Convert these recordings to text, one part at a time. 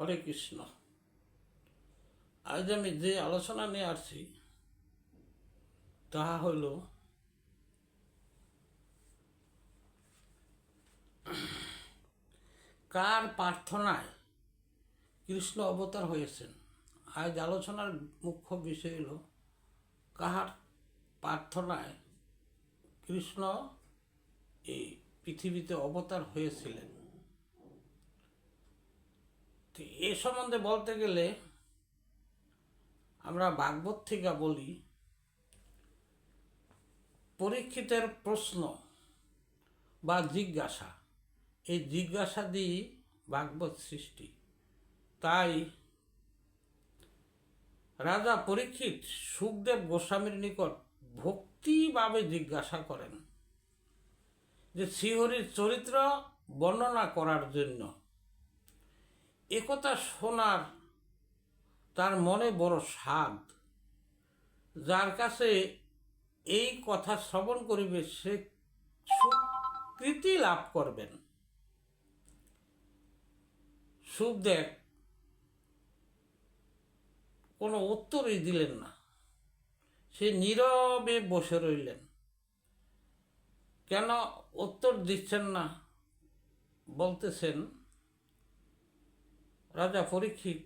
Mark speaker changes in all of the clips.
Speaker 1: হরে কৃষ্ণ আজ আমি যে আলোচনা নিয়ে আসছি তাহা হল কার প্রার্থনায় কৃষ্ণ অবতার হয়েছেন আজ আলোচনার মুখ্য বিষয় হল কাহার প্রার্থনায় কৃষ্ণ এই পৃথিবীতে অবতার হয়েছিলেন তো এ সম্বন্ধে বলতে গেলে আমরা ভাগবত থেকে বলি পরীক্ষিতের প্রশ্ন বা জিজ্ঞাসা এই জিজ্ঞাসা দিয়ে ভাগবত সৃষ্টি তাই রাজা পরীক্ষিত সুখদেব গোস্বামীর নিকট ভক্তিভাবে জিজ্ঞাসা করেন যে শ্রীহরির চরিত্র বর্ণনা করার জন্য একথা শোনার তার মনে বড় স্বাদ যার কাছে এই কথা শ্রবণ করিবে সে স্বীকৃতি লাভ করবেন সুখদেব কোনো উত্তরই দিলেন না সে নীরবে বসে রইলেন কেন উত্তর দিচ্ছেন না বলতেছেন রাজা পরীক্ষিত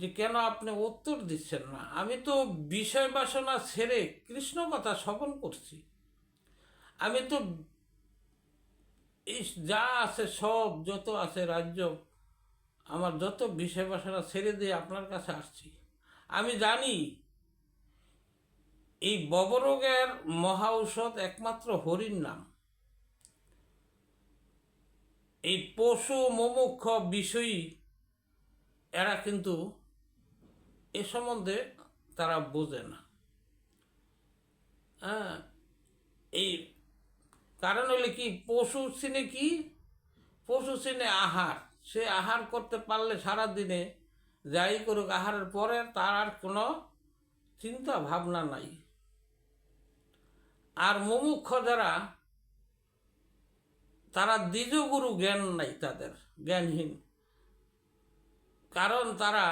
Speaker 1: যে কেন আপনি উত্তর দিচ্ছেন না আমি তো বিষয় বাসনা ছেড়ে কৃষ্ণ কথা শ্রবণ করছি আমি তো যা আছে সব যত আছে রাজ্য আমার যত বিষয় বাসনা ছেড়ে দিয়ে আপনার কাছে আসছি আমি জানি এই ববরোগের মহা ঔষধ একমাত্র হরির নাম এই পশু মুমুক্ষ বিষয়ী এরা কিন্তু এ সম্বন্ধে তারা বোঝে না হ্যাঁ এই কারণ হলে কি পশু চিনে কি পশু চিনে আহার সে আহার করতে পারলে সারা দিনে যাই করুক আহারের পরে তার আর কোনো চিন্তা ভাবনা নাই আর মুমুক্ষ যারা তারা দ্বিজগুরু জ্ঞান নাই তাদের জ্ঞানহীন কারণ তারা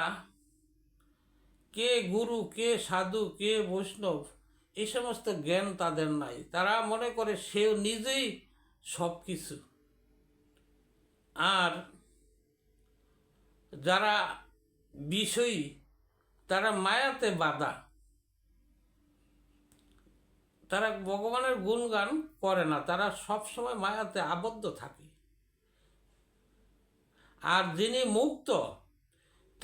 Speaker 1: কে গুরু কে সাধু কে বৈষ্ণব এই সমস্ত জ্ঞান তাদের নাই তারা মনে করে সেও নিজেই সব কিছু আর যারা বিষয়ী তারা মায়াতে বাধা তারা ভগবানের গুণগান করে না তারা সবসময় মায়াতে আবদ্ধ থাকে আর যিনি মুক্ত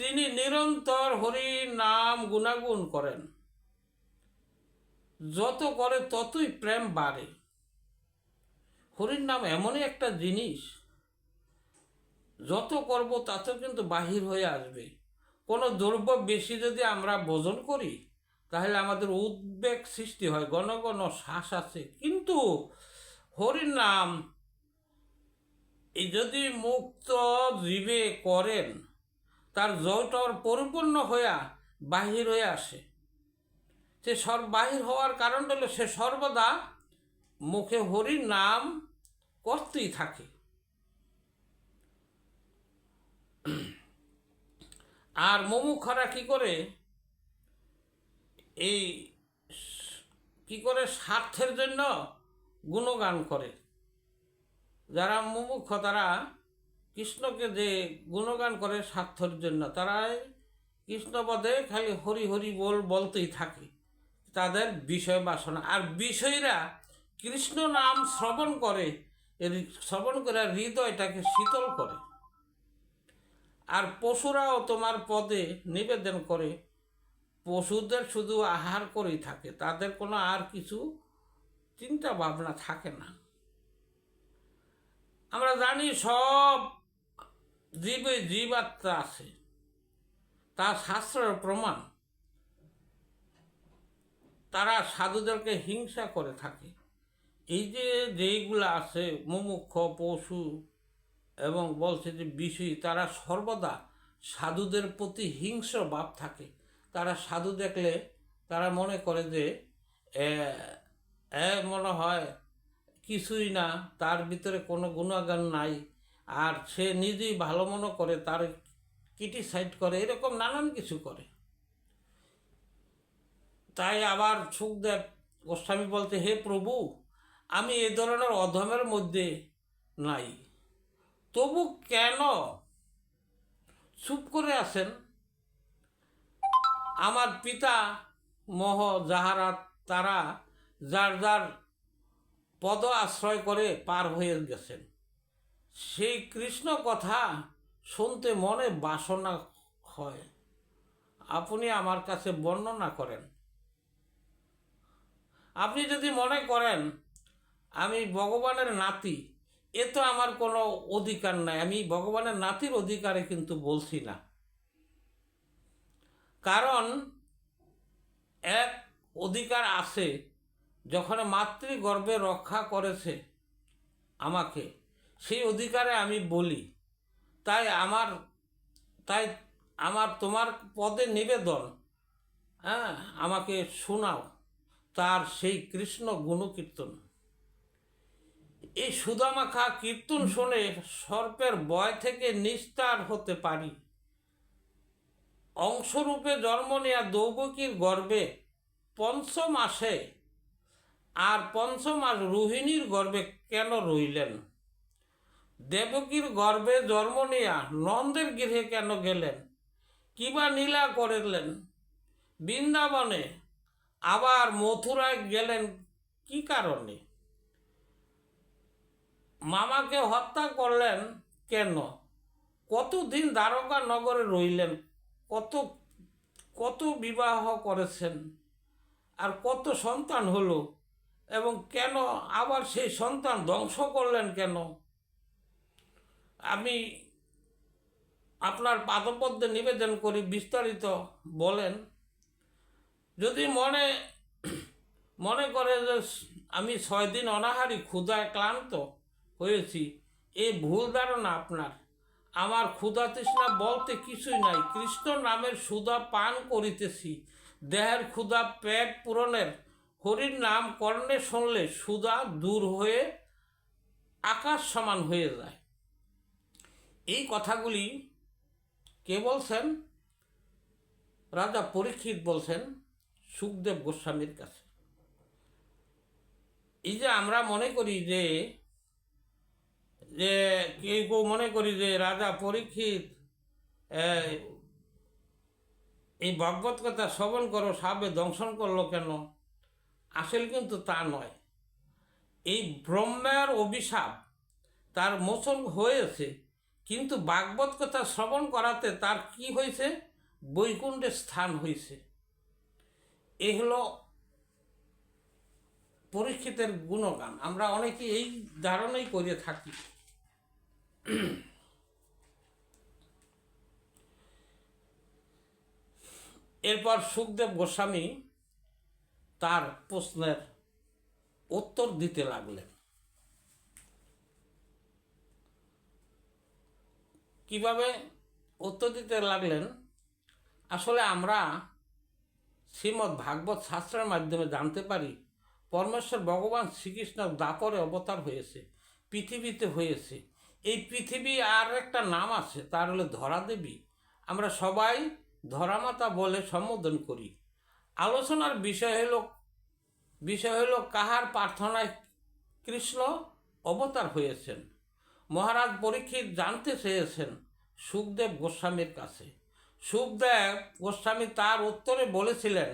Speaker 1: তিনি নিরন্তর হরি নাম গুণাগুণ করেন যত করে ততই প্রেম বাড়ে হরির নাম এমনই একটা জিনিস যত করব তত কিন্তু বাহির হয়ে আসবে কোনো দ্রব্য বেশি যদি আমরা বোজন করি তাহলে আমাদের উদ্বেগ সৃষ্টি হয় ঘন ঘন শ্বাস আছে কিন্তু হরির নাম যদি মুক্ত জীবে করেন তার জড়টর পরিপূর্ণ হইয়া বাহির হয়ে আসে সে সর বাহির হওয়ার কারণ হলো সে সর্বদা মুখে হরি নাম করতেই থাকে আর মুমুখরা কি করে এই কি করে স্বার্থের জন্য গুণগান করে যারা মুমুক্ষ তারা কৃষ্ণকে যে গুণগান করে স্বার্থর জন্য তারাই কৃষ্ণপদে খালি হরি হরি বল বলতেই থাকে তাদের বিষয় বাসনা আর বিষয়রা কৃষ্ণ নাম শ্রবণ করে শ্রবণ করে হৃদয়টাকে শীতল করে আর পশুরাও তোমার পদে নিবেদন করে পশুদের শুধু আহার করেই থাকে তাদের কোনো আর কিছু চিন্তা ভাবনা থাকে না আমরা জানি সব জীবে জীবাত্মা আছে তার শাস্ত্রের প্রমাণ তারা সাধুদেরকে হিংসা করে থাকে এই যে যেইগুলো আছে মুমুক্ষ পশু এবং বলছে যে বিষয়ী তারা সর্বদা সাধুদের প্রতি হিংস্র ভাব থাকে তারা সাধু দেখলে তারা মনে করে যে মনে হয় কিছুই না তার ভিতরে কোনো গুণাগান নাই আর সে নিজেই ভালো মনে করে তার ক্রিটিসাইড করে এরকম নানান কিছু করে তাই আবার সুখদেব গোস্বামী বলতে হে প্রভু আমি এ ধরনের অধমের মধ্যে নাই তবু কেন চুপ করে আছেন আমার পিতা মহ যাহারা তারা যার যার পদ আশ্রয় করে পার হয়ে গেছেন সেই কৃষ্ণ কথা শুনতে মনে বাসনা হয় আপনি আমার কাছে বর্ণনা করেন আপনি যদি মনে করেন আমি ভগবানের নাতি এ তো আমার কোনো অধিকার নাই আমি ভগবানের নাতির অধিকারে কিন্তু বলছি না কারণ এক অধিকার আছে যখন মাতৃগর্ভে রক্ষা করেছে আমাকে সেই অধিকারে আমি বলি তাই আমার তাই আমার তোমার পদে নিবেদন হ্যাঁ আমাকে শোনাও তার সেই কৃষ্ণ গুণকীর্তন এই সুদামাখা কীর্তন শুনে সর্পের বয় থেকে নিস্তার হতে পারি অংশরূপে জন্ম নেয়া দৌবকীর গর্বে পঞ্চম আসে আর পঞ্চম আর রোহিণীর গর্বে কেন রইলেন দেবকীর গর্ভে জন্ম নেয়া নন্দের গৃহে কেন গেলেন কিবা নীলা করলেন বৃন্দাবনে আবার মথুরায় গেলেন কি কারণে মামাকে হত্যা করলেন কেন কতদিন দ্বারকা নগরে রইলেন কত কত বিবাহ করেছেন আর কত সন্তান হলো এবং কেন আবার সেই সন্তান ধ্বংস করলেন কেন আমি আপনার পাদপদ্মে নিবেদন করি বিস্তারিত বলেন যদি মনে মনে করে যে আমি ছয় দিন অনাহারি ক্ষুধায় ক্লান্ত হয়েছি এই ভুল ধারণা আপনার আমার ক্ষুধা তৃষ্ণা বলতে কিছুই নাই কৃষ্ণ নামের সুধা পান করিতেছি দেহের ক্ষুধা পেট পূরণের হরির নাম কর্ণে শুনলে সুধা দূর হয়ে আকাশ সমান হয়ে যায় এই কথাগুলি কে বলছেন রাজা পরীক্ষিত বলছেন সুখদেব গোস্বামীর কাছে এই যে আমরা মনে করি যে যে কেউ কেউ মনে করি যে রাজা পরীক্ষিত এই ভগবত কথা শ্রবণ করো সাবে দংশন করলো কেন আসল কিন্তু তা নয় এই ব্রহ্মার অভিশাপ তার মোচন হয়েছে কিন্তু বাগবত কথা শ্রবণ করাতে তার কি হয়েছে বৈকুণ্ঠের স্থান হয়েছে এ হলো পরীক্ষিতের গুণগান আমরা অনেকে এই ধারণাই করে থাকি এরপর সুখদেব গোস্বামী তার প্রশ্নের উত্তর দিতে লাগলেন কিভাবে উত্তর দিতে লাগলেন আসলে আমরা শ্রীমদ্ ভাগবত শাস্ত্রের মাধ্যমে জানতে পারি পরমেশ্বর ভগবান শ্রীকৃষ্ণ দাপরে অবতার হয়েছে পৃথিবীতে হয়েছে এই পৃথিবী আর একটা নাম আছে তার হলো ধরা দেবী আমরা সবাই ধরামাতা বলে সম্বোধন করি আলোচনার বিষয় হলো বিষয় হলো কাহার প্রার্থনায় কৃষ্ণ অবতার হয়েছেন মহারাজ পরীক্ষিত জানতে চেয়েছেন সুখদেব গোস্বামীর কাছে সুখদেব গোস্বামী তার উত্তরে বলেছিলেন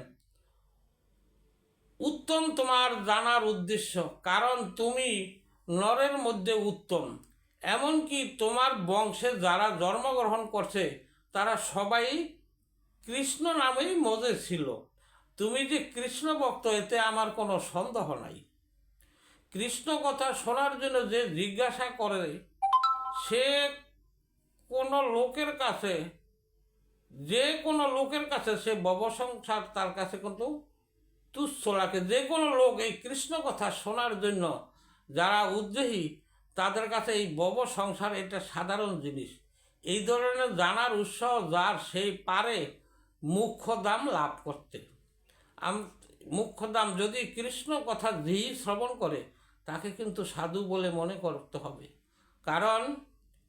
Speaker 1: উত্তম তোমার জানার উদ্দেশ্য কারণ তুমি নরের মধ্যে উত্তম এমনকি তোমার বংশে যারা জন্মগ্রহণ করছে তারা সবাই কৃষ্ণ নামেই মজে ছিল তুমি যে কৃষ্ণ ভক্ত এতে আমার কোনো সন্দেহ নাই কৃষ্ণ কথা শোনার জন্য যে জিজ্ঞাসা করে সে কোনো লোকের কাছে যে কোনো লোকের কাছে সে ববসংসার তার কাছে কিন্তু তুচ্ছ লাগে যে কোনো লোক এই কৃষ্ণ কথা শোনার জন্য যারা উদ্দেহী তাদের কাছে এই বব সংসার এটা সাধারণ জিনিস এই ধরনের জানার উৎসাহ যার সেই পারে মুখ্য দাম লাভ করতে মুখ্য দাম যদি কৃষ্ণ কথা ধী শ্রবণ করে তাকে কিন্তু সাধু বলে মনে করতে হবে কারণ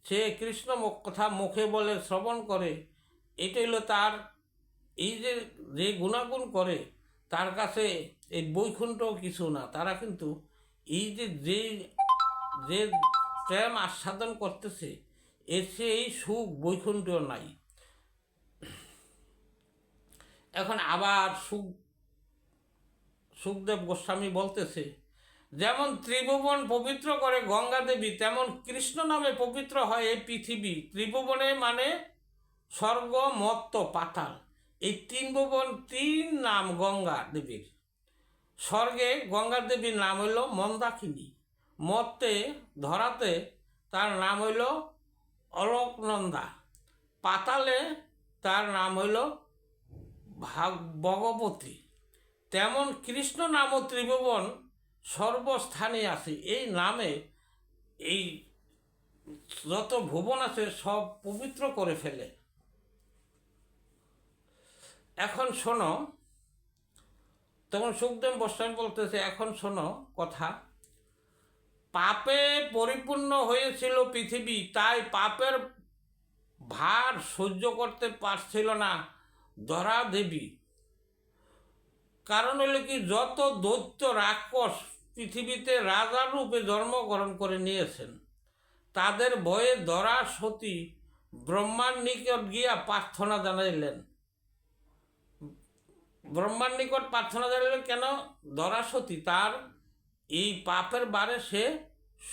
Speaker 1: সে কৃষ্ণ কথা মুখে বলে শ্রবণ করে এটা হলো তার এই যে যে গুণাগুণ করে তার কাছে এই বৈকুণ্ঠ কিছু না তারা কিন্তু এই যে যে যে প্রেম আস্বাদন করতেছে এর সে এই সুখ বৈকুণ্ঠ নাই এখন আবার সুখ সুখদেব গোস্বামী বলতেছে যেমন ত্রিভুবন পবিত্র করে গঙ্গা দেবী তেমন কৃষ্ণ নামে পবিত্র হয় এই পৃথিবী ত্রিভুবনে মানে স্বর্গ মত্ত পাতাল এই তিন ভুবন তিন নাম গঙ্গা দেবীর স্বর্গে গঙ্গা দেবীর নাম হইল মন্দাকিনী মত্তে ধরাতে তার নাম হইল অলকনন্দা পাতালে তার নাম হইল ভাগ ভগবতী তেমন কৃষ্ণ নাম ত্রিভুবন সর্বস্থানে আছে এই নামে এই যত ভুবন আছে সব পবিত্র করে ফেলে এখন শোনো তখন সুখদেব গোস্বামী বলতেছে এখন শোনো কথা পাপে পরিপূর্ণ হয়েছিল পৃথিবী তাই পাপের ভার সহ্য করতে পারছিল না ধরা দেবী কারণ হলো কি যত দৈত্য রাক্ষস পৃথিবীতে রাজার রূপে জন্মগ্রহণ করে নিয়েছেন তাদের ভয়ে দরা সতী ব্রহ্মার নিকট গিয়া প্রার্থনা জানাইলেন ব্রহ্মার নিকট প্রার্থনা জানাইলেন কেন দরা সতী তার এই পাপের বারে সে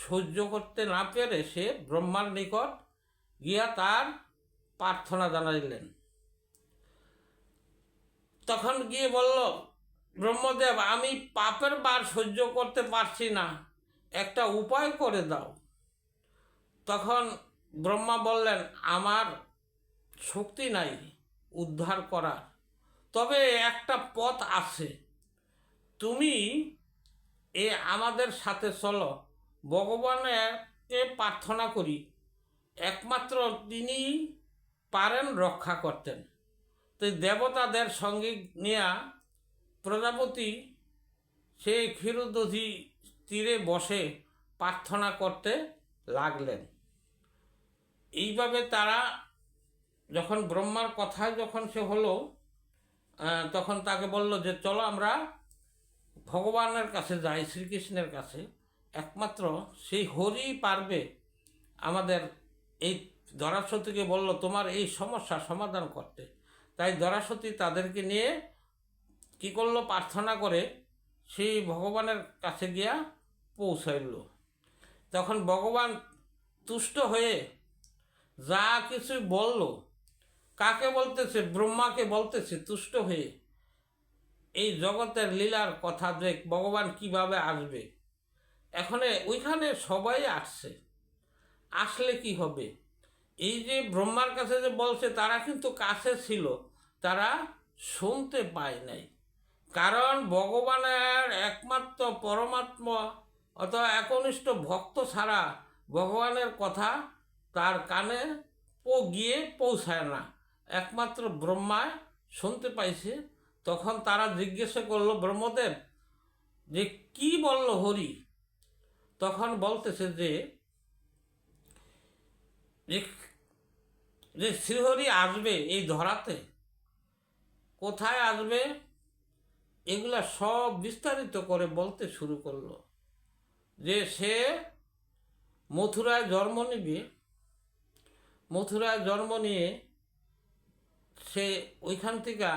Speaker 1: সহ্য করতে না পেরে সে ব্রহ্মার নিকট গিয়া তার প্রার্থনা জানাইলেন তখন গিয়ে বলল ব্রহ্মদেব আমি পাপের বার সহ্য করতে পারছি না একটা উপায় করে দাও তখন ব্রহ্মা বললেন আমার শক্তি নাই উদ্ধার করার তবে একটা পথ আছে তুমি এ আমাদের সাথে চলো ভগবানকে প্রার্থনা করি একমাত্র তিনি পারেন রক্ষা করতেন তো দেবতাদের সঙ্গে নেয়া প্রজাপতি সেই ক্ষীরদধি তীরে বসে প্রার্থনা করতে লাগলেন এইভাবে তারা যখন ব্রহ্মার কথা যখন সে হলো তখন তাকে বলল যে চলো আমরা ভগবানের কাছে যাই শ্রীকৃষ্ণের কাছে একমাত্র সেই হরি পারবে আমাদের এই দরাসতীকে বলল তোমার এই সমস্যা সমাধান করতে তাই দরাসতী তাদেরকে নিয়ে কি করলো প্রার্থনা করে সেই ভগবানের কাছে গিয়া পৌঁছাইল তখন ভগবান তুষ্ট হয়ে যা কিছু বলল কাকে বলতেছে ব্রহ্মাকে বলতেছে তুষ্ট হয়ে এই জগতের লীলার কথা দেখ ভগবান কিভাবে আসবে এখানে ওইখানে সবাই আসছে আসলে কি হবে এই যে ব্রহ্মার কাছে যে বলছে তারা কিন্তু কাছে ছিল তারা শুনতে পায় নাই কারণ ভগবানের একমাত্র পরমাত্ম অথবা একনিষ্ঠ ভক্ত ছাড়া ভগবানের কথা তার কানে গিয়ে পৌঁছায় না একমাত্র ব্রহ্মায় শুনতে পাইছে তখন তারা জিজ্ঞাসা করল ব্রহ্মদেব যে কি বলল হরি তখন বলতেছে যে যে শ্রীহরি আসবে এই ধরাতে কোথায় আসবে এগুলা সব বিস্তারিত করে বলতে শুরু করলো যে সে মথুরায় জন্ম নিবে মথুরায় জন্ম নিয়ে সে ওইখান থেকে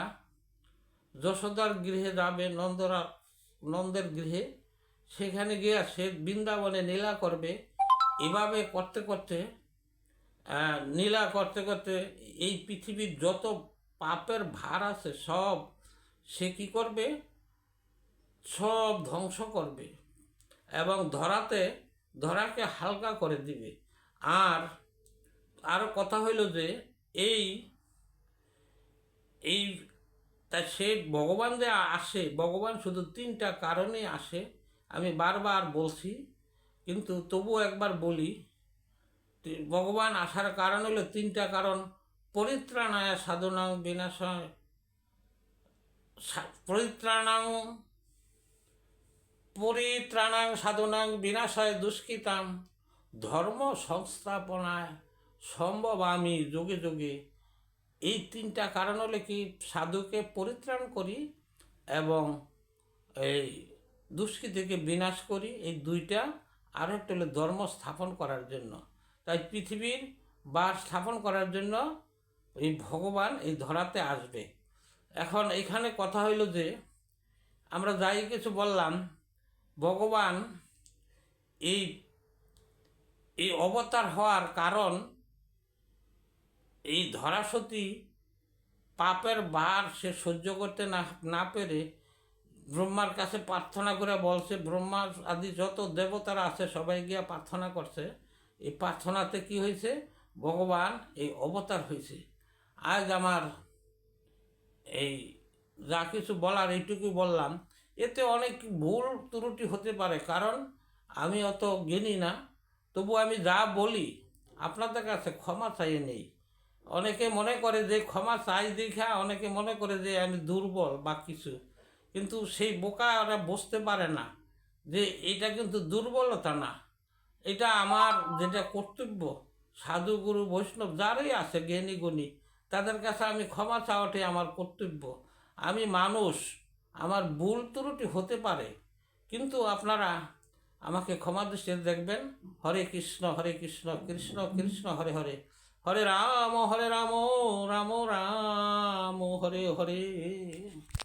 Speaker 1: যশোদার গৃহে যাবে নন্দরা নন্দের গৃহে সেখানে গিয়া সে বৃন্দাবনে নীলা করবে এভাবে করতে করতে নীলা করতে করতে এই পৃথিবীর যত পাপের ভার আছে সব সে কি করবে সব ধ্বংস করবে এবং ধরাতে ধরাকে হালকা করে দিবে আর আর কথা হইল যে এই এই তা সে ভগবান যে আসে ভগবান শুধু তিনটা কারণে আসে আমি বারবার বলছি কিন্তু তবু একবার বলি ভগবান আসার কারণ হলো তিনটা কারণ পরিত্রাণায় সাধনা বিনাশয় পরিত্রাণাং পরিত্রাণাং সাধনাং বিনাশায় দুষ্কৃতাম ধর্ম সংস্থাপনায় সম্ভব আমি যোগে যোগে এই তিনটা কারণ হলে কি সাধুকে পরিত্রাণ করি এবং এই দুষ্কৃতিকে বিনাশ করি এই দুইটা আরও একটা হলে ধর্ম স্থাপন করার জন্য তাই পৃথিবীর বাস স্থাপন করার জন্য এই ভগবান এই ধরাতে আসবে এখন এখানে কথা হইল যে আমরা যাই কিছু বললাম ভগবান এই এই অবতার হওয়ার কারণ এই ধরাসতী পাপের ভার সে সহ্য করতে না না পেরে ব্রহ্মার কাছে প্রার্থনা করে বলছে ব্রহ্মা আদি যত দেবতারা আছে সবাই গিয়া প্রার্থনা করছে এই প্রার্থনাতে কি হয়েছে ভগবান এই অবতার হয়েছে আজ আমার এই যা কিছু বলার এইটুকু বললাম এতে অনেক ভুল ত্রুটি হতে পারে কারণ আমি অত জ্ঞানী না তবু আমি যা বলি আপনাদের কাছে ক্ষমা চাইয়ে নেই অনেকে মনে করে যে ক্ষমা চাই দেখা অনেকে মনে করে যে আমি দুর্বল বা কিছু কিন্তু সেই বোকা ওরা বসতে পারে না যে এটা কিন্তু দুর্বলতা না এটা আমার যেটা কর্তব্য সাধুগুরু বৈষ্ণব যারাই আছে জ্ঞানী গুণী তাদের কাছে আমি ক্ষমা চাওয়াটাই আমার কর্তব্য আমি মানুষ আমার ভুল ত্রুটি হতে পারে কিন্তু আপনারা আমাকে ক্ষমা দৃষ্টি দেখবেন হরে কৃষ্ণ হরে কৃষ্ণ কৃষ্ণ কৃষ্ণ হরে হরে হরে রাম হরে রাম রাম রাম হরে হরে